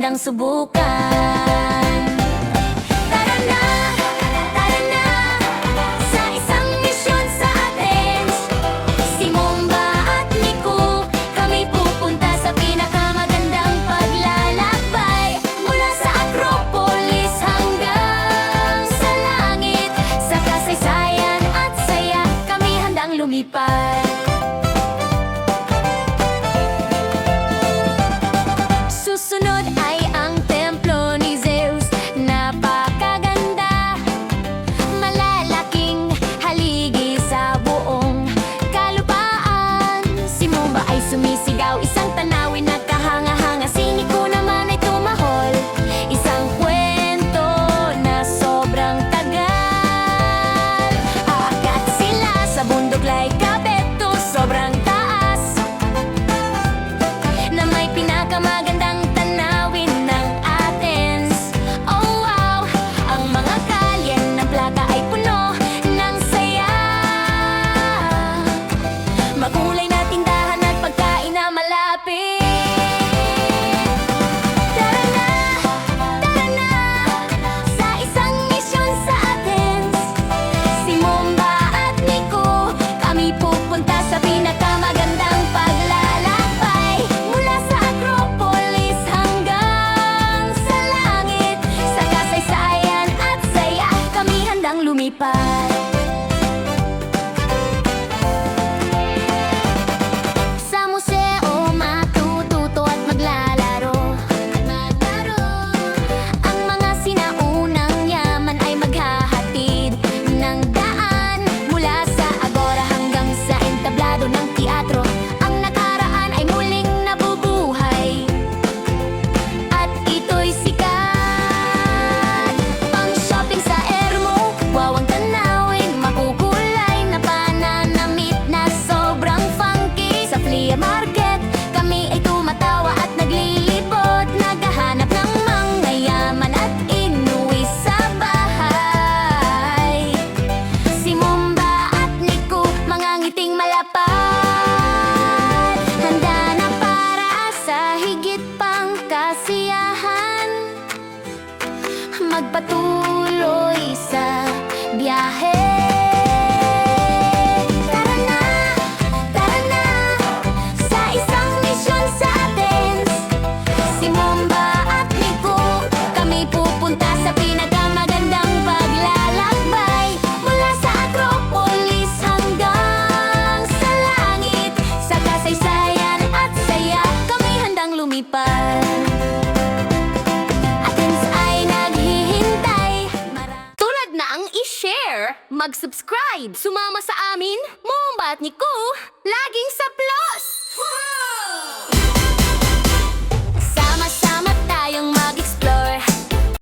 magandang subukan. Tara na, tara na Sa isang misyon sa Athens Si Momba at Miku Kami pupunta sa pinakamagandang paglalakbay. Mula sa Acropolis hanggang sa langit Sa kasaysayan at saya Kami handang lumipat Bye. nating malapad Handa na para sa higit pang kasiyahan. Magpatuloy sa biyahe. mag-subscribe, sumama sa amin, Mombatnik ko, laging